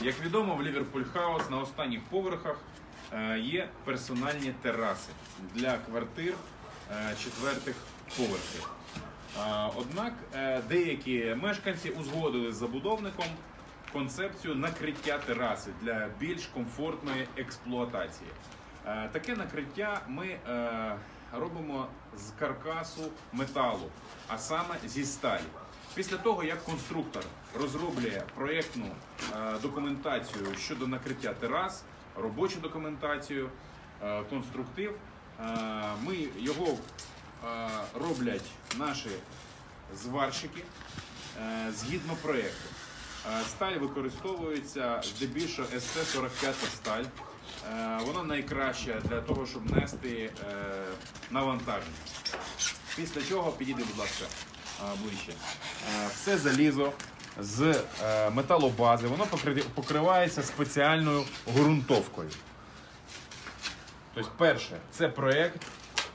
Як відомо, в Ліверпуль Хаус на останніх поверхах е, є персональні тераси для квартир е, четвертих поверхів. Е, Однак деякі мешканці узгодили з забудовником концепцію накриття тераси для більш комфортної експлуатації. Таке накриття ми робимо з каркасу металу, а саме зі сталі. Після того, як конструктор розроблює проєктну е, документацію щодо накриття терас, робочу документацію, е, конструктив, е, ми його роблять наші зварщики згідно проєкту. Сталь використовується здебільшого СТ-45 сталь. Вона найкраща для того, щоб нести навантаження. Після чого підійди, будь ласка, ближче. Все залізо з е, металобази, воно покривається спеціальною ґрунтовкою. Тобто, перше, це проєкт.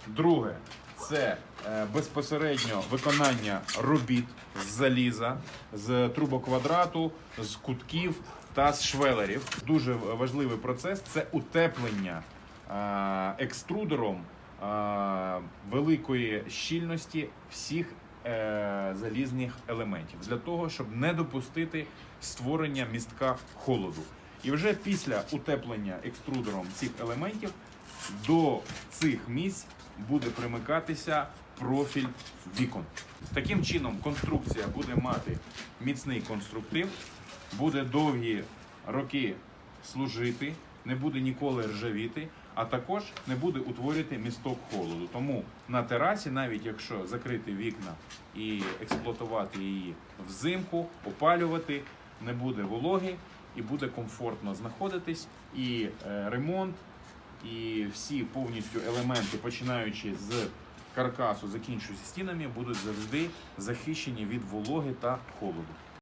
Друге, це е, безпосередньо виконання робіт з заліза, з трубоквадрату, з кутків та з швелерів. Дуже важливий процес це утеплення е, екструдером великої щільності всіх залізних елементів для того, щоб не допустити створення містка холоду. І вже після утеплення екструдером цих елементів до цих місць буде примикатися профіль вікон. Таким чином, конструкція буде мати міцний конструктив, буде довгі роки служити, не буде ніколи ржавіти, а також не буде утворювати місток холоду. Тому на терасі, навіть якщо закрити вікна і експлуатувати її взимку, опалювати, не буде вологи і буде комфортно знаходитись. І е, ремонт, і всі повністю елементи, починаючи з каркасу, закінчуючи стінами, будуть завжди захищені від вологи та холоду.